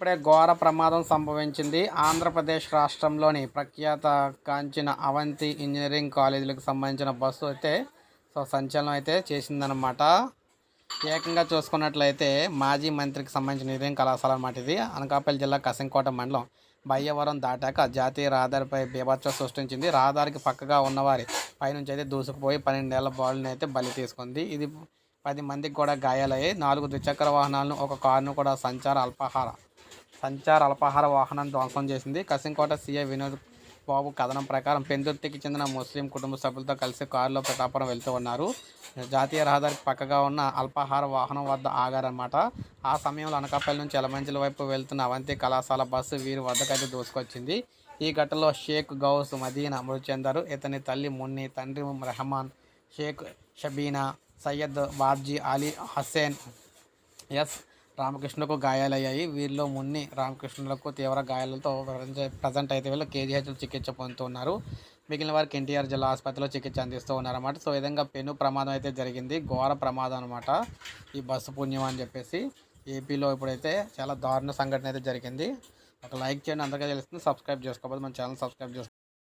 ఇప్పుడే ఘోర ప్రమాదం సంభవించింది. ఆంధ్రప్రదేశ్ రాష్ట్రంలోని ప్రఖ్యాత కాంచిన అవంతి ఇంజనీరింగ్ కాలేజీలకు సంబంధించిన బస్సు అయితే సో సంచలనం అయితే చేసిందనమాట ఏకంగా చూసుకున్నట్లయితే మాజీ మంత్రికి సంబంధించిన ఇంజనీరింగ్ కళాశాల అన్నమాట ఇది. అనకాపల్లి జిల్లా కసింకోట మండలం బయ్యవరం దాటాక జాతీయ రహదారిపై బీభత్సం సృష్టించింది. రహదారికి పక్కగా ఉన్నవారి పైనుంచి అయితే దూసుకుపోయి పన్నెండేళ్ళ బాలుని అయితే బలి తీసుకుంది. ఇది పది మందికి కూడా గాయాలయ్యాయి. నాలుగు ద్విచక్ర వాహనాలను ఒక కారును కూడా సంచార అల్పాహార సంచార అల్పాహార వాహనం ధ్వంసం చేసింది. కసింకోట సీఏ వినోద్ బాబు కథనం ప్రకారం పెందుర్తికి చెందిన ముస్లిం కుటుంబ సభ్యులతో కలిసి కారులో ప్రతాపురం వెళ్తూ ఉన్నారు. జాతీయ రహదారికి పక్కగా ఉన్న అల్పాహార వాహనం వద్ద ఆగారన్నమాట. ఆ సమయంలో అనకాపల్లి నుంచి ఎలమంచిల వైపు వెళ్తున్న అవంతి కళాశాల బస్సు వీరి వద్దకైతే దూసుకొచ్చింది. ఈ ఘటనలో షేక్ గౌస్ మదీనా మృతి చెందారు. ఇతని తల్లి మున్ని తండ్రి రెహమాన్ షేక్ షబీనా సయ్యద్ బాబ్జీ అలీ హసేన్ ఎస్ రామకృష్ణకు గాయాలయ్యాయి. వీరిలో మున్ని రామకృష్ణులకు తీవ్ర గాయాలతో ప్రజెంట్ అయితే వీళ్ళు కేజీహెచ్లో చికిత్స పొందుతున్నారు. మిగిలిన వారికి ఎన్టీఆర్ జిల్లా ఆసుపత్రిలో చికిత్స అందిస్తూ ఉన్నారన్నమాట. సో విధంగా పెను ప్రమాదం అయితే జరిగింది. ఘోర ప్రమాదం అనమాట ఈ బస్సు పుణ్యం అని చెప్పేసి ఏపీలో ఇప్పుడైతే చాలా దారుణ సంఘటన అయితే జరిగింది. ఒక లైక్ చేయండి. అందరికీ తెలుస్తుంది. సబ్స్క్రైబ్ చేసుకోకపోతే మన ఛానల్ సబ్స్క్రైబ్ చేసుకోండి